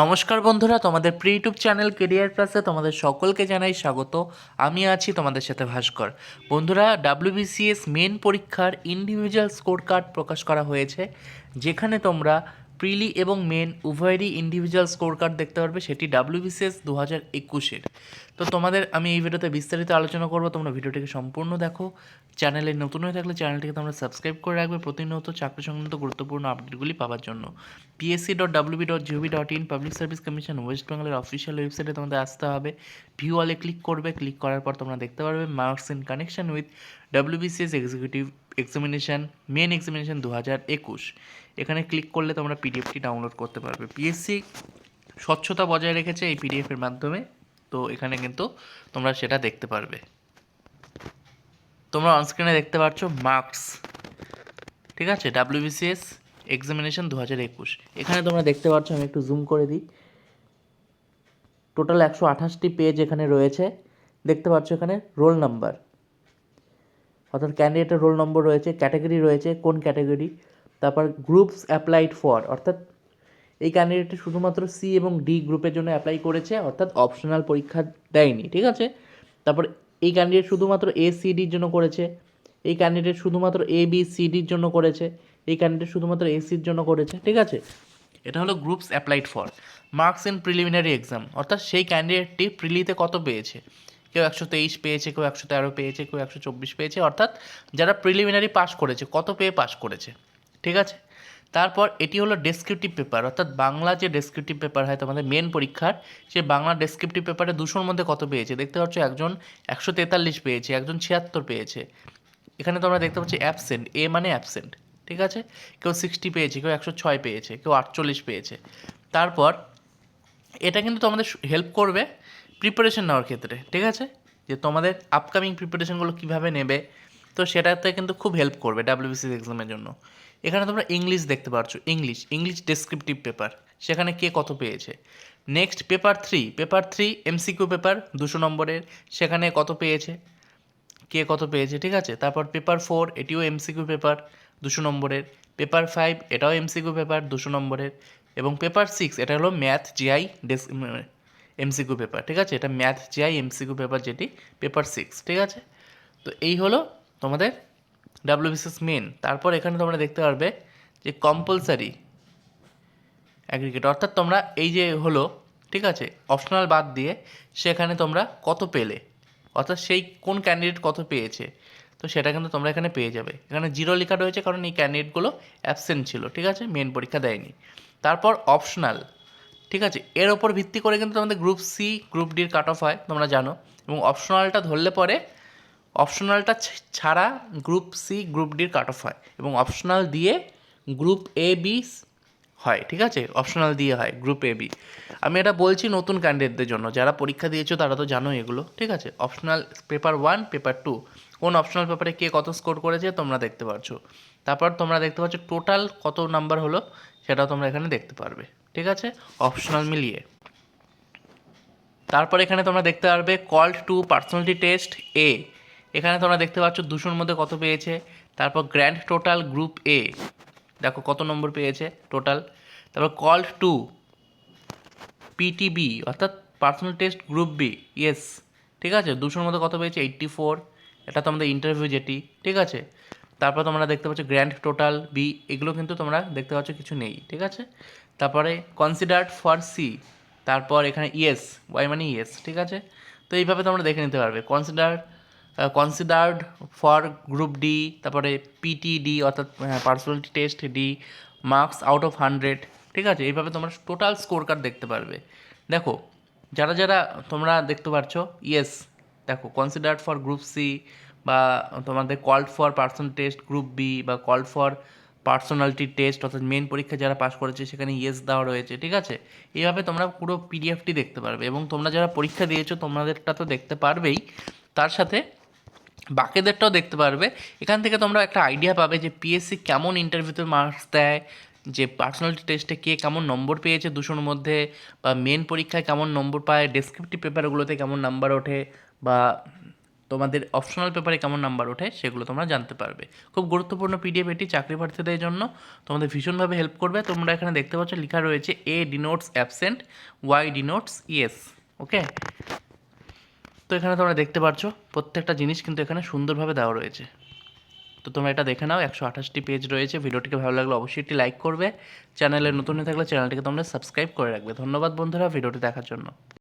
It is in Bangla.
নমস্কার বন্ধুরা, তোমাদের প্রি ইউটিউব চ্যানেল কেরিয়ার প্লাসে তোমাদের সকলকে জানাই স্বাগত। আমি আছি তোমাদের সাথে ভাস্কর। বন্ধুরা ডাব্লিউবিসিএস মেন পরীক্ষার ইন্ডিভিজুয়াল স্কোর কার্ড প্রকাশ করা হয়েছে, যেখানে তোমরা প্রিলি এবং মেন উভয়েরই ইন্ডিভিজুয়াল স্কোর কার্ড দেখতে পারবে, সেটি ডাব্লিউবিসিএস দু হাজার একুশের। তো তোমাদের আমি এই ভিডিওতে বিস্তারিত আলোচনা করব, তোমরা ভিডিওটিকে সম্পূর্ণ দেখো। চ্যানেলে নতুন হয়ে থাকলে চ্যানেলটিকে তোমরা সাবস্ক্রাইব করে রাখবে প্রতিনিয়ত চাকরি সংক্রান্ত গুরুত্বপূর্ণ আপডেটগুলি পাওয়ার জন্য। PSC dot WB dot gov dot in public service commission West বেঙ্গলের অফিসিয়াল ওয়েবসাইটে তোমাদের আসতে হবে। ভিউ অলে ক্লিক করবে ক্লিক করার পর তোমরা দেখতে পারবে marks in connection with WBCS executive examination main examination দু হাজার একুশ। এখানে ক্লিক করলে তোমরা পিডিএফটি ডাউনলোড করতে পারবে। পিএসসি স্বচ্ছতা বজায় রেখেছে এই পিডিএফের মাধ্যমে, তো এখানে কিন্তু তোমরা সেটা দেখতে পারবে। তোমরা অনস্ক্রিনে দেখতে পাচ্ছ মার্কস ঠিক আছে? ডাব্লিউবিসিএস এক্সামিনেশন দু হাজার একুশ। এখানে তোমরা দেখতে পাচ্ছ, আমি একটু জুম করে দিই। টোটাল একশো আঠাশটি পেজ এখানে রয়েছে। দেখতে পাচ্ছ এখানে রোল নাম্বার অর্থাৎ ক্যান্ডিডেটের রোল নম্বর রয়েছে ক্যাটাগরি রয়েছে, কোন ক্যাটাগরি তারপর গ্রুপস অ্যাপ্লাইড ফর অর্থাৎ এই ক্যান্ডিডেটটি শুধুমাত্র সি এবং ডি গ্রুপের জন্য অ্যাপ্লাই করেছে, অর্থাৎ অপশনাল পরীক্ষা দেয়নি, ঠিক আছে? তারপর এই ক্যান্ডিডেট শুধুমাত্র এ সি ডির জন্য করেছে, এই ক্যান্ডিডেট শুধুমাত্র এ বি সি ডির জন্য করেছে, এই ক্যান্ডিডেট শুধুমাত্র এ সির জন্য করেছে, ঠিক আছে? এটা হলো groups applied for marks in preliminary exam অর্থাৎ সেই ক্যান্ডিডেটটি প্রিলিতে কত পেয়েছে? কেউ একশো তেইশ পেয়েছে, কেউ একশো তেরো পেয়েছে, কেউ একশো চব্বিশ পেয়েছে। অর্থাৎ যারা প্রিলিমিনারি পাস করেছে, কত পেয়ে পাস করেছে? ঠিক আছে? তারপর এটি হলো ডেসক্রিপটিভ পেপার অর্থাৎ বাংলা যে ডেসক্রিপটিভ পেপার হয় তোমাদের মেন পরীক্ষার, সে বাংলা ডেসক্রিপটিভ পেপারে দুশোর মধ্যে কত পেয়েছে? দেখতে পাচ্ছ একজন একশো তেতাল্লিশ পেয়েছে, একজন ছিয়াত্তর পেয়েছে। এখানে তোমরা দেখতে পাচ্ছ অ্যাবসেন্ট এ মানে অ্যাবসেন্ট ঠিক আছে? কেউ সিক্সটি পেয়েছে, কেউ একশো ছয় পেয়েছে, কেউ আটচল্লিশ পেয়েছে। তারপর এটা কিন্তু তোমাদের হেল্প করবে প্রিপারেশন নেওয়ার ক্ষেত্রে, ঠিক আছে? যে তোমাদের আপকামিং প্রিপারেশনগুলো কীভাবে নেবে, তো সেটাতে কিন্তু খুব হেল্প করবে ডাব্লিউবিসিএস এক্সামের জন্য। এখানে তোমরা ইংলিশ দেখতে পাচ্ছ ইংলিশ ইংলিশ ডেসক্রিপটিভ পেপার সেখানে কে কত পেয়েছে? Next paper three paper three MCQ paper দুশো নম্বরের, সেখানে কত পেয়েছে? কে কত পেয়েছে, ঠিক আছে? তারপর পেপার ফোর এটিও এমসিকিউ পেপার দুশো নম্বরের পেপার ফাইভ এটাও এমসিকিউ পেপার দুশো নম্বরের, এবং পেপার সিক্স এটা হলো ম্যাথ জিআই ডেস এমসিকিউ পেপার ঠিক আছে? এটা ম্যাথ জিআই এমসিকিউ পেপার যেটি পেপার সিক্স ঠিক আছে? তো এই হলো তোমাদের ডাব্লিউবিসিএস মেন তারপর এখানে তোমরা দেখতে পারবে যে কম্পালসারি অ্যাগ্রিগেট অর্থাৎ তোমরা এই যে হলো, ঠিক আছে? অপশনাল বাদ দিয়ে সেখানে তোমরা কত পেলে? অর্থাৎ সেই কোন ক্যান্ডিডেট কত পেয়েছে? তো সেটা কিন্তু তোমরা এখানে পেয়ে যাবে। এখানে জিরো লেখা রয়েছে কারণ এই ক্যান্ডিডেটগুলো অ্যাবসেন্ট ছিল, ঠিক আছে? মেন পরীক্ষা দেয়নি। তারপর অপশনাল ঠিক আছে? এর ওপর ভিত্তি করে কিন্তু তোমাদের গ্রুপ সি গ্রুপ ডির কাট অফ হয়, তোমরা জানো। এবং অপশনালটা ধরলে পরে অপশনালটা ছাড়া গ্রুপ সি গ্রুপ ডির কাট অফ হয়। এবং অপশনাল দিয়ে গ্রুপ এ বি হয়, ঠিক আছে? অপশনাল দিয়ে হয় গ্রুপ এ বি আমি এটা বলছি নতুন ক্যান্ডিডেটদের জন্য। যারা পরীক্ষা দিয়েছ, তারা তো জানো এগুলো, ঠিক আছে? Optional paper one paper two কোন অপশনাল পেপারে কে কত স্কোর করেছে, তোমরা দেখতে পাচ্ছ তারপর তোমরা দেখতে পাচ্ছ টোটাল কত নাম্বার হলো সেটাও তোমরা এখানে দেখতে পারবে, ঠিক আছে? অপশনাল মিলিয়ে। তারপর এখানে তোমরা দেখতে পারবে কল্ড টু পার্সোনালিটি টেস্ট এ এখানে তোমরা দেখতে পাচ্ছ দুশোর মধ্যে কত পেয়েছে, তারপর গ্র্যান্ড টোটাল গ্রুপ এ দেখো কত নম্বর পেয়েছে টোটাল তারপর কল্ড টু পিটিবি অর্থাৎ personal test group B yes ঠিক আছে? দুশোর মধ্যে কত পেয়েছে? এইট্টি ফোর এটা তোমাদের ইন্টারভিউ যেটি, ঠিক আছে? তারপর তোমরা দেখতে পাচ্ছ গ্র্যান্ড টোটাল বি এগুলো কিন্তু তোমরা দেখতে পাচ্ছ কিছু নেই, ঠিক আছে? তারপরে কনসিডার্ড ফর সি তারপর এখানে ইয়েস ওয়াই মানে ইয়েস ঠিক আছে? তো এইভাবে তোমরা দেখে নিতে পারবে। Consider considered for group D তারপরে পিটিডি অর্থাৎ personality test D marks out of hundred ঠিক আছে? এইভাবে তোমরা টোটাল স্কোর কার্ড দেখতে পারবে। দেখো, যারা যারা তোমরা দেখতে পারছ ইয়েস দেখো কনসিডার্ড ফর গ্রুপ সি বা তোমাদের called for personal test group B বা কল্ড ফর পার্সোনালিটি টেস্ট অর্থাৎ মেন পরীক্ষা যারা পাশ করেছে সেখানে ইয়েস দেওয়া রয়েছে, ঠিক আছে? এইভাবে তোমরা পুরো পিডিএফটি দেখতে পারবে এবং তোমরা যারা পরীক্ষা দিয়েছ তোমাদেরটা তো দেখতে পারবেই। তার সাথে বাকিদেরটাও দেখতে পারবে। এখান থেকে তোমরা একটা আইডিয়া পাবে যে পিএসসি কেমন ইন্টারভিউতে মার্কস দেয়, যে পার্সোনালিটি টেস্টে কে কেমন নম্বর পেয়েছে দুশোর মধ্যে, বা মেন পরীক্ষায় কেমন নম্বর পায় ডেসক্রিপটিভ পেপারগুলোতে কেমন নাম্বার ওঠে, বা তোমাদের অপশনাল পেপারে কেমন নাম্বার ওঠে সেগুলো তোমরা জানতে পারবে। খুব গুরুত্বপূর্ণ পিডিএফ এটি চাকরি প্রার্থীদের জন্য। তোমাদের ভীষণভাবে হেল্প করবে। তোমরা এখানে দেখতে পাচ্ছ লেখা রয়েছে A denotes absent Y denotes yes okay তো এখানে তোমরা দেখতে পাচ্ছ প্রত্যেকটা জিনিস কিন্তু এখানে সুন্দরভাবে দেওয়া রয়েছে। তো তোমরা এটা দেখে নাও, একশো আঠাশটি পেজ রয়েছে। ভিডিওটিকে ভালো লাগলে অবশ্যই একটি লাইক করবে। চ্যানেলে নতুন হয়ে থাকলে চ্যানেলটিকে তোমরা সাবস্ক্রাইব করে রাখবে। ধন্যবাদ বন্ধুরা, ভিডিওটি দেখার জন্য।